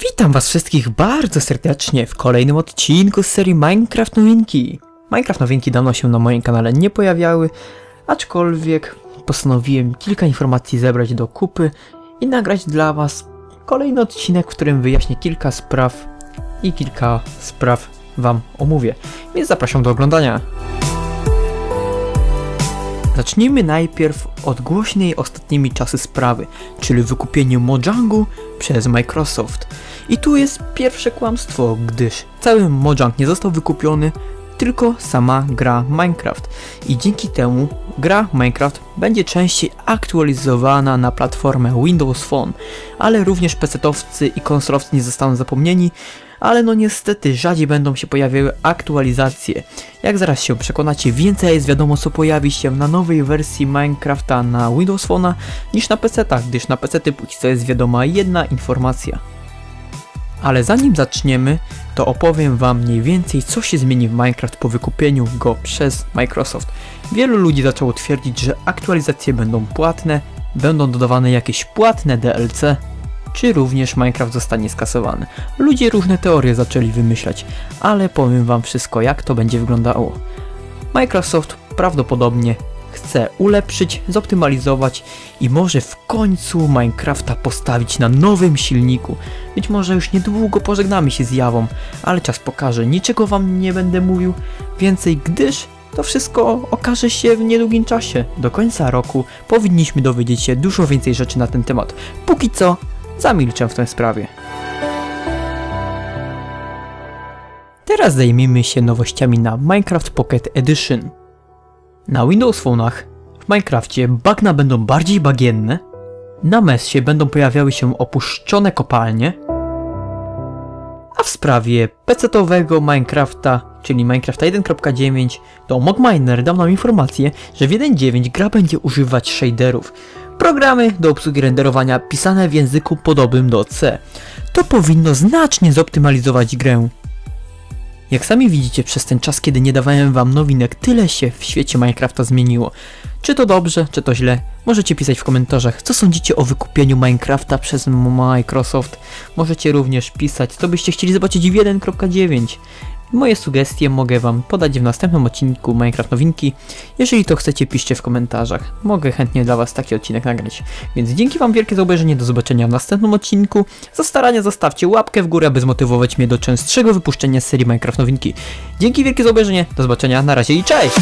Witam was wszystkich bardzo serdecznie w kolejnym odcinku z serii Minecraft Nowinki. Minecraft Nowinki dawno się na moim kanale nie pojawiały, aczkolwiek postanowiłem kilka informacji zebrać do kupy i nagrać dla was kolejny odcinek, w którym wyjaśnię kilka spraw i kilka spraw wam omówię. Więc zapraszam do oglądania. Zacznijmy najpierw od głośnej ostatnimi czasy sprawy, czyli wykupieniu Mojangu przez Microsoft. I tu jest pierwsze kłamstwo, gdyż cały Mojang nie został wykupiony, tylko sama gra Minecraft. I dzięki temu gra Minecraft będzie częściej aktualizowana na platformę Windows Phone, ale również PC-towcy i konsolowcy nie zostaną zapomnieni, ale no niestety rzadziej będą się pojawiały aktualizacje. Jak zaraz się przekonacie, więcej jest wiadomo co pojawi się na nowej wersji Minecrafta na Windows Phone'a niż na PC-tach, gdyż na PC póki co jest wiadoma jedna informacja. Ale zanim zaczniemy, to opowiem wam mniej więcej co się zmieni w Minecraft po wykupieniu go przez Microsoft. Wielu ludzi zaczęło twierdzić, że aktualizacje będą płatne, będą dodawane jakieś płatne DLC, czy również Minecraft zostanie skasowany. Ludzie różne teorie zaczęli wymyślać, ale powiem wam wszystko jak to będzie wyglądało. Microsoft prawdopodobnie chce ulepszyć, zoptymalizować i może w końcu Minecrafta postawić na nowym silniku. Być może już niedługo pożegnamy się z jawą, ale czas pokaże. Niczego wam nie będę mówił więcej, gdyż to wszystko okaże się w niedługim czasie. Do końca roku powinniśmy dowiedzieć się dużo więcej rzeczy na ten temat. Póki co zamilczę w tej sprawie. Teraz zajmijmy się nowościami na Minecraft Pocket Edition. Na Windows Phone'ach w Minecrafcie bagna będą bardziej bagienne, na Messie będą pojawiały się opuszczone kopalnie, a w sprawie PC-owego Minecrafta, czyli Minecrafta 1.9, to MogMiner dał nam informację, że w 1.9 gra będzie używać shaderów, programy do obsługi renderowania pisane w języku podobnym do C. To powinno znacznie zoptymalizować grę. Jak sami widzicie, przez ten czas, kiedy nie dawałem wam nowinek, tyle się w świecie Minecrafta zmieniło. Czy to dobrze, czy to źle? Możecie pisać w komentarzach, co sądzicie o wykupieniu Minecrafta przez Microsoft. Możecie również pisać, co byście chcieli zobaczyć w 1.9. Moje sugestie mogę wam podać w następnym odcinku Minecraft Nowinki. Jeżeli to chcecie, piszcie w komentarzach. Mogę chętnie dla was taki odcinek nagrać. Więc dzięki wam wielkie za obejrzenie, do zobaczenia w następnym odcinku. Za starania zostawcie łapkę w górę, aby zmotywować mnie do częstszego wypuszczenia serii Minecraft Nowinki. Dzięki wielkie za obejrzenie, do zobaczenia, na razie i cześć!